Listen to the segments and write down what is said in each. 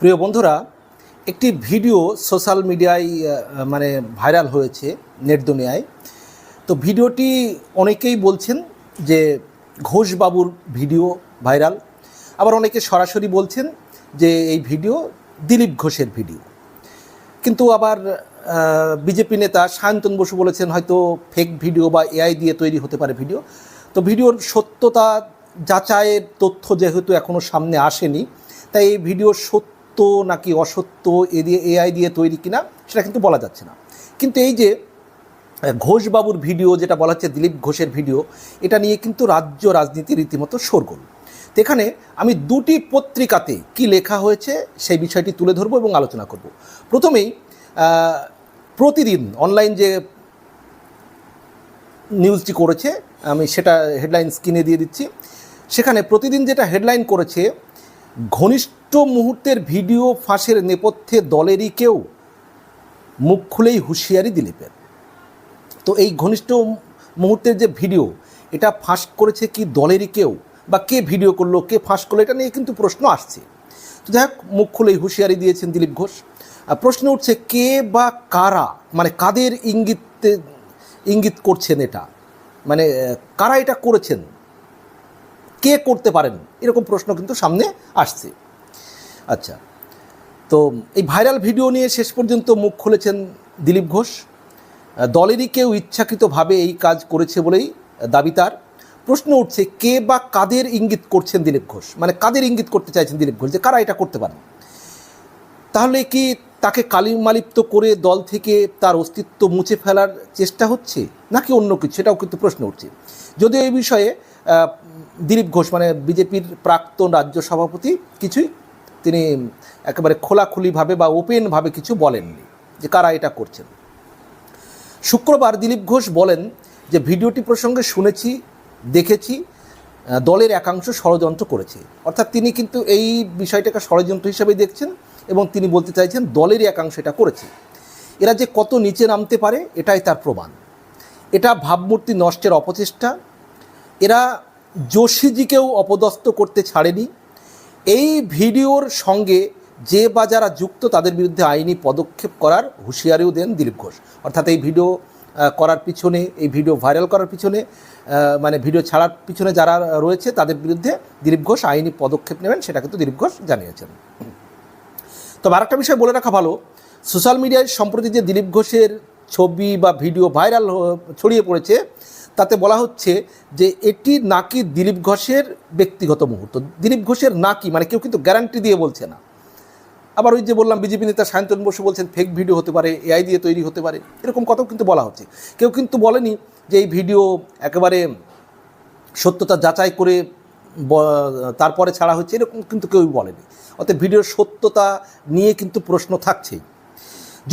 প্রিয় বন্ধুরা, একটি ভিডিও সোশ্যাল মিডিয়ায় মানে ভাইরাল হয়েছে নেট দুনিয়ায়। তো ভিডিওটি অনেকেই বলছেন যে ঘোষবাবুর ভিডিও ভাইরাল। আবার অনেকে সরাসরি বলছেন যে এই ভিডিও দিলীপ ঘোষের ভিডিও। কিন্তু আবার বিজেপি নেতা সায়ন্তন বসু বলেছেন হয়তো ফেক ভিডিও বা এআই দিয়ে তৈরি হতে পারে ভিডিও। তো ভিডিওর সত্যতা যাচাইয়ের তথ্য যেহেতু এখনও সামনে আসেনি, তাই এই ভিডিও সত্য নাকি অসত্য এ দিয়ে এআই দিয়ে তৈরি কিনা, সেটা কিন্তু বলা যাচ্ছে না। কিন্তু এই যে ঘোষবাবুর ভিডিও যেটা বলা হচ্ছে, দিলীপ ঘোষের ভিডিও, এটা নিয়ে কিন্তু রাজ্য রাজনীতি রীতিমতো শোরগোল। তো এখানে আমি দুটি পত্রিকাতে কি লেখা হয়েছে, সেই বিষয়টি তুলে ধরবো এবং আলোচনা করব। প্রথমেই প্রতিদিন অনলাইন যে নিউজটি করেছে, আমি সেটা হেডলাইন স্ক্রিনে দিয়ে দিচ্ছি। সেখানে প্রতিদিন যেটা হেডলাইন করেছে ঘনিষ্ঠ মুহূর্তের ভিডিও ফাঁসের নেপথ্যে দলেরই কেউ মুখ খুলেই হুঁশিয়ারি দিলীপের তো এই ঘনিষ্ঠ মুহূর্তের যে ভিডিও, এটা ফাঁস করেছে কি দলেরই কেউ? বা কে ভিডিও করল, কে ফাঁস করল, এটা নিয়ে কিন্তু প্রশ্ন আসছে। তো যাই হোক, মুখ খুলেই হুঁশিয়ারি দিয়েছেন দিলীপ ঘোষ। আর প্রশ্ন উঠছে, কে বা কারা মানে কাদের ইঙ্গিতে ইঙ্গিত করছেন এটা? মানে কারা এটা করেছেন? কে করতে পারেন? এরকম প্রশ্ন কিন্তু সামনে আসছে। আচ্ছা তো এই ভাইরাল ভিডিও নিয়ে শেষ পর্যন্ত মুখ খুলেছেন দিলীপ ঘোষ। দলেরই কেউ ইচ্ছাকৃতভাবে এই কাজ করেছে বলেই দাবি তার। প্রশ্ন উঠছে, কে বা কাদের ইঙ্গিত করছেন দিলীপ ঘোষ? মানে কাদের ইঙ্গিত করতে চাইছেন দিলীপ ঘোষ যে কারা এটা করতে পারেন? তাহলে কি তাকে কালিমালিপ্ত করে দল থেকে তার অস্তিত্ব মুছে ফেলার চেষ্টা হচ্ছে? নাকি অন্য কিছু? সেটাও কিন্তু প্রশ্ন উঠছে। যদিও এই বিষয়ে দিলীপ ঘোষ মানে বিজেপির প্রাক্তন রাজ্য সভাপতি, কিছুই তিনি একেবারে খোলাখুলিভাবে বা ওপেনভাবে কিছু বলেননি যে কারা এটা করছেন। শুক্রবার দিলীপ ঘোষ বলেন যে, ভিডিওটি প্রসঙ্গে শুনেছি, দেখেছি দলের একাংশ ষড়যন্ত্র করেছে। অর্থাৎ তিনি কিন্তু এই বিষয়টাকে ষড়যন্ত্র হিসেবে দেখছেন এবং তিনি বলতে চাইছেন, দলেরই একাংশ এটা করেছে। এরা যে কত নিচে নামতে পারে, এটাই তার প্রমাণ। এটা ভাবমূর্তি নষ্টের অপচেষ্টা এরা যোশীজিকেও অপদস্থ করতে ছাড়েনি। এই ভিডিওর সঙ্গে যে বা যারা যুক্ত, তাদের বিরুদ্ধে আইনি পদক্ষেপ করার হুঁশিয়ারিও দেন দিলীপ ঘোষ। অর্থাৎ এই ভিডিও করার পিছনে, এই ভিডিও ভাইরাল করার পিছনে মানে ভিডিও ছাড়ার পিছনে যারা রয়েছে, তাদের বিরুদ্ধে দিলীপ ঘোষ আইনি পদক্ষেপ নেবেন, সেটা কিন্তু দিলীপ ঘোষ জানিয়েছেন। তবে আরেকটা বিষয় বলে রাখা ভালো, সোশ্যাল মিডিয়ায় সম্প্রতি যে দিলীপ ঘোষের ছবি বা ভিডিও ভাইরাল ছড়িয়ে পড়েছে তাতে বলা হচ্ছে যে এটি নাকি দিলীপ ঘোষের ব্যক্তিগত মুহূর্ত। দিলীপ ঘোষের নাকি মানে কেউ কিন্তু গ্যারান্টি দিয়ে বলছে না। আবার ওই যে বললাম, বিজেপি নেতা সায়ন্তন বসু বলছেন, ফেক ভিডিও হতে পারে, এআই দিয়ে তৈরি হতে পারে। এরকম কথাও কিন্তু বলা হচ্ছে। কেউ কিন্তু বলেনি যে এই ভিডিও একেবারে সত্যতা যাচাই করে তারপরে ছাড়া হচ্ছে এরকম কিন্তু কেউই বলেনি। অতএব ভিডিওর সত্যতা নিয়ে কিন্তু প্রশ্ন থাকছেই।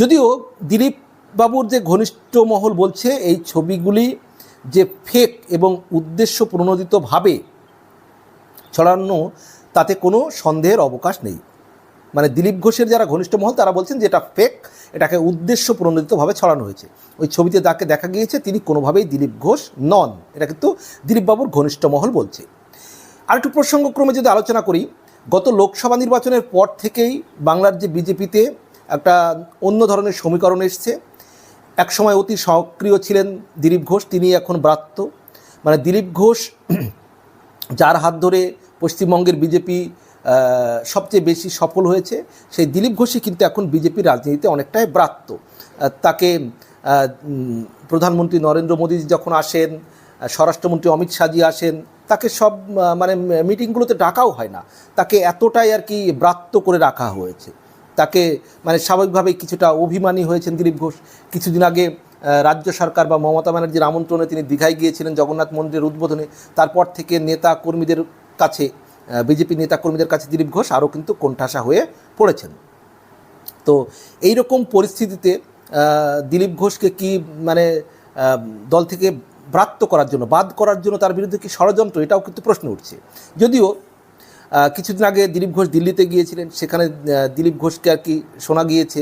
যদিও দিলীপ বাবুর যে ঘনিষ্ঠ মহল বলছে, এই ছবিগুলি যে ফেক এবং উদ্দেশ্য প্রণোদিতভাবে ছড়ানো, তাতে কোনো সন্দেহের অবকাশ নেই। মানে দিলীপ ঘোষের যারা ঘনিষ্ঠ মহল, তারা বলছেন যে এটা ফেক, এটাকে উদ্দেশ্য প্রণোদিতভাবে ছড়ানো হয়েছে। ওই ছবিতে যাকে দেখা গিয়েছে, তিনি কোনোভাবেই দিলীপ ঘোষ নন। এটা কিন্তু দিলীপবাবুর ঘনিষ্ঠ মহল বলছে। আর একটু প্রসঙ্গক্রমে যদি আলোচনা করি, গত লোকসভা নির্বাচনের পর থেকেই বাংলার যে বিজেপিতে একটা অন্য ধরনের সমীকরণ এসছে একসময় অতি সক্রিয় ছিলেন দিলীপ ঘোষ, তিনি এখন ব্রাত্য। মানে দিলীপ ঘোষ যার হাত ধরে পশ্চিমবঙ্গের বিজেপি সবচেয়ে বেশি সফল হয়েছে, সেই দিলীপ ঘোষই কিন্তু এখন বিজেপির রাজনীতিতে অনেকটাই ব্রাত্য। তাকে প্রধানমন্ত্রী নরেন্দ্র মোদী যখন আসেন স্বরাষ্ট্রমন্ত্রী অমিত শাহজি আসেন, তাকে সব মানে মিটিংগুলোতে ডাকাও হয় না। তাকে এতটাই আর কি ব্রাত্য করে রাখা হয়েছে। তাকে মানে স্বাভাবিকভাবেই কিছুটা অভিমানী হয়েছেন দিলীপ ঘোষ। কিছুদিন আগে রাজ্য সরকার বা মমতা ব্যানার্জির আমন্ত্রণে তিনি দীঘায় গিয়েছিলেন জগন্নাথ মন্দিরের উদ্বোধনে। তারপর থেকে নেতা কর্মীদের কাছে বিজেপি নেতা কর্মীদের কাছে দিলীপ ঘোষ আরও কিন্তু কোণঠাসা হয়ে পড়েছেন। তো এই রকম পরিস্থিতিতে দিলীপ ঘোষকে কি মানে দল থেকে ব্রাত্য করার জন্য, বাদ করার জন্য তার বিরুদ্ধে কি ষড়যন্ত্র? এটাও কিন্তু প্রশ্ন উঠছে। যদিও কিছুদিন আগে দিলীপ ঘোষ দিল্লিতে গিয়েছিলেন। সেখানে দিলীপ ঘোষকে আর কি শোনা গিয়েছে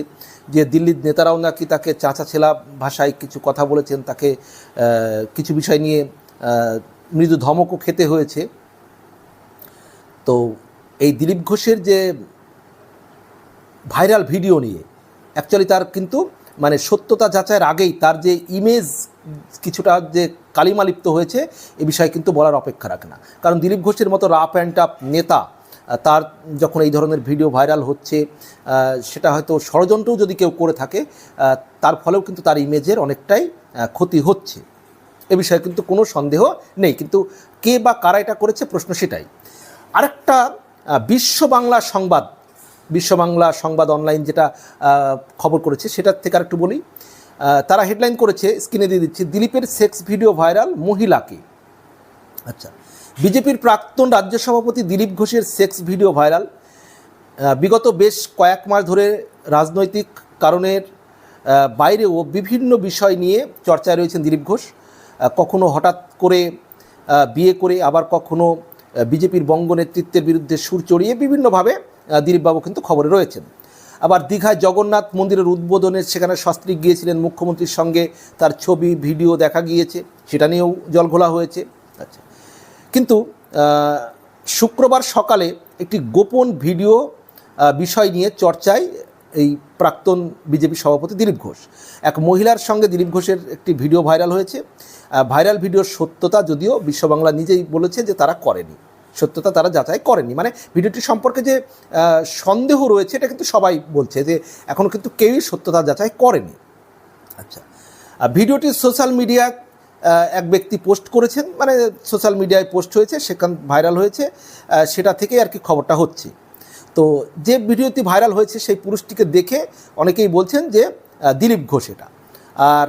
যে দিল্লির নেতারাও নাকি তাকে চাচা ছেলা ভাষায় কিছু কথা বলেছেন, তাকে কিছু বিষয় নিয়ে মৃদু ধমকও খেতে হয়েছে। তো এই দিলীপ ঘোষের যে ভাইরাল ভিডিও নিয়ে অ্যাকচুয়ালি তার কিন্তু মানে সত্যতা যাচাইয়ের আগেই তার যে ইমেজ কিছুটা যে কালিমালিপ্ত হয়েছে, এ বিষয়ে কিন্তু বলার অপেক্ষা রাখে না। কারণ দিলীপ ঘোষের মতো রাপ অ্যান্ড টাপ নেতা তার যখন এই ধরনের ভিডিও ভাইরাল হচ্ছে সেটা হয়তো ষড়যন্ত্রও যদি কেউ করে থাকে তার ফলেও কিন্তু তার ইমেজের অনেকটাই ক্ষতি হচ্ছে। এ বিষয়ে কিন্তু কোনো সন্দেহ নেই। কিন্তু কে বা কারা এটা করেছে প্রশ্ন সেটাই। আরেকটা বিশ্ব বাংলা সংবাদ বিশ্ব বাংলা সংবাদ অনলাইন যেটা খবর করেছে, সেটার থেকে আরেকটু বলি। তারা হেডলাইন করেছে, স্ক্রিনে দিয়ে দিচ্ছে, দিলীপের সেক্স ভিডিও ভাইরাল মহিলাকে। আচ্ছা বিজেপির প্রাক্তন রাজ্য সভাপতি দিলীপ ঘোষের সেক্স ভিডিও ভাইরাল। বিগত বেশ কয়েক মাস ধরে রাজনৈতিক কারণের বাইরেও বিভিন্ন বিষয় নিয়ে চর্চায় রয়েছেন দিলীপ ঘোষ। কখনো হঠাৎ করে বিয়ে করে, আবার কখনো বিজেপির বঙ্গ নেতৃত্বের বিরুদ্ধে সুর চড়িয়ে বিভিন্নভাবে দিলীপবাবু কিন্তু খবরে রয়েছেন। আবার দীঘায় জগন্নাথ মন্দিরের উদ্বোধনে সেখানে শাস্ত্রী গিয়েছিলেন মুখ্যমন্ত্রীর সঙ্গে, তার ছবি, ভিডিও দেখা গিয়েছে, সেটা নিয়েও জলঘোলা হয়েছে। আচ্ছা। কিন্তু শুক্রবার সকালে একটি গোপন ভিডিও বিষয় নিয়ে চর্চায় এই প্রাক্তন বিজেপি সভাপতি দিলীপ ঘোষ। এক মহিলার সঙ্গে দিলীপ ঘোষের একটি ভিডিও ভাইরাল হয়েছে। ভাইরাল ভিডিওর সত্যতা যদিও বিশ্ব বাংলা নিজেই বলেছে যে তারা করেনি। সত্যতা তারা যাচাই করেনি। মানে ভিডিওটি সম্পর্কে যে সন্দেহ রয়েছে এটা কিন্তু সবাই বলছে যে এখনও কিন্তু কেউই সত্যতা যাচাই করেনি। আচ্ছা আর ভিডিওটি সোশ্যাল মিডিয়া এক ব্যক্তি পোস্ট করেছেন। মানে সোশ্যাল মিডিয়ায় পোস্ট হয়েছে, সেখান ভাইরাল হয়েছে সেটা থেকেই আর কি খবরটা হচ্ছে। তো যে ভিডিওটি ভাইরাল হয়েছে সেই পুরুষটিকে দেখে অনেকেই বলছেন যে দিলীপ ঘোষ এটা। আর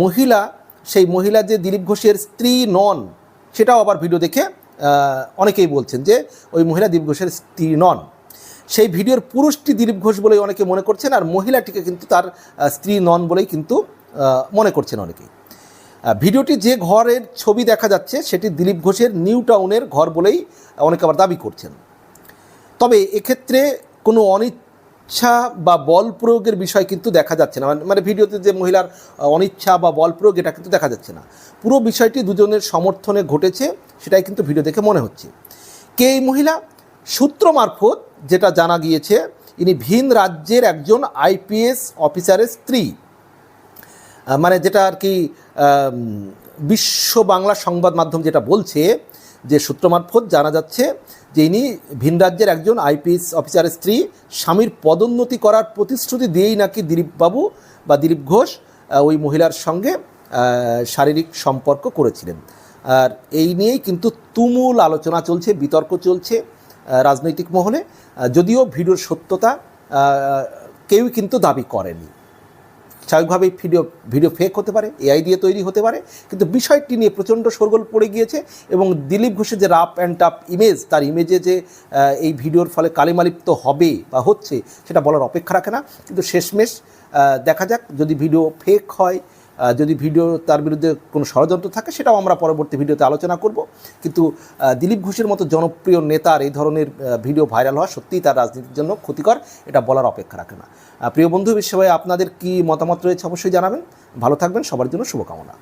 মহিলা, সেই মহিলা যে দিলীপ ঘোষের স্ত্রী নন, সেটাও আবার ভিডিও দেখে অনেকেই বলছেন যে ওই মহিলা দিলীপ ঘোষের স্ত্রী নন। সেই ভিডিওর পুরুষটি দিলীপ ঘোষ বলেই অনেকে মনে করছেন আর মহিলাটিকে কিন্তু তার স্ত্রী নন বলেই কিন্তু মনে করছেন অনেকেই। ভিডিওটি যে ঘরের ছবি দেখা যাচ্ছে সেটি দিলীপ ঘোষের নিউ টাউনের ঘর বলেই অনেকে আবার দাবি করছেন। তবে এক্ষেত্রে কোনো অনিচ্ছা বা বল প্রয়োগের বিষয় কিন্তু দেখা যাচ্ছে না। মানে- মানে ভিডিওতে যে মহিলার অনিচ্ছা বা বল প্রয়োগ, এটা কিন্তু দেখা যাচ্ছে না। পুরো বিষয়টি দুজনের সমর্থনে ঘটেছে, সেটাই কিন্তু ভিডিও দেখে মনে হচ্ছে। কে এই মহিলা? সূত্র মারফত যেটা জানা গিয়েছে, ইনি ভিন রাজ্যের একজন আইপিএস অফিসারের স্ত্রী। মানে যেটা আর কি বিশ্ব বাংলা সংবাদ মাধ্যম যেটা বলছে যে সূত্র মারফত জানা যাচ্ছে যে ইনি ভিন রাজ্যের একজন আইপিএস অফিসারের স্ত্রী স্বামীর পদোন্নতি করার প্রতিশ্রুতি দিয়েই নাকি দিলীপবাবু বা দিলীপ ঘোষ ওই মহিলার সঙ্গে শারীরিক সম্পর্ক করেছিলেন। আর এই নিয়েই কিন্তু তুমুল আলোচনা চলছে, বিতর্ক চলছে রাজনৈতিক মহলে। যদিও ভিডিওর সত্যতা কেউই কিন্তু দাবি করেনি। স্বাভাবিকভাবেই ভিডিও ভিডিও ফেক হতে পারে এআই দিয়ে তৈরি হতে পারে, কিন্তু বিষয়টি নিয়ে প্রচণ্ড সরগোল পড়ে গিয়েছে এবং দিলীপ ঘোষের যে রাপ অ্যান্ড টাপ ইমেজ তার ইমেজে যে এই ভিডিওর ফলে কালিমালিপ্ত হবে বা হচ্ছে, সেটা বলার অপেক্ষা রাখে না। কিন্তু শেষমেশ দেখা যাক, যদি ভিডিও ফেক হয় যদি ভিডিও তার বিরুদ্ধে কোনো ষড়যন্ত্র থাকে, সেটাও আমরা পরবর্তী ভিডিওতে আলোচনা করব। কিন্তু দিলীপ ঘোষের মতো জনপ্রিয় নেতার এই ধরনের ভিডিও ভাইরাল হওয়া সত্যিই তার রাজনীতির জন্য ক্ষতিকর, এটা বলার অপেক্ষা রাখে না। প্রিয় বন্ধু বিষয়ে আপনাদের কি মতামত রয়েছে অবশ্যই জানাবেন। ভালো থাকবেন, সবার জন্য শুভকামনা।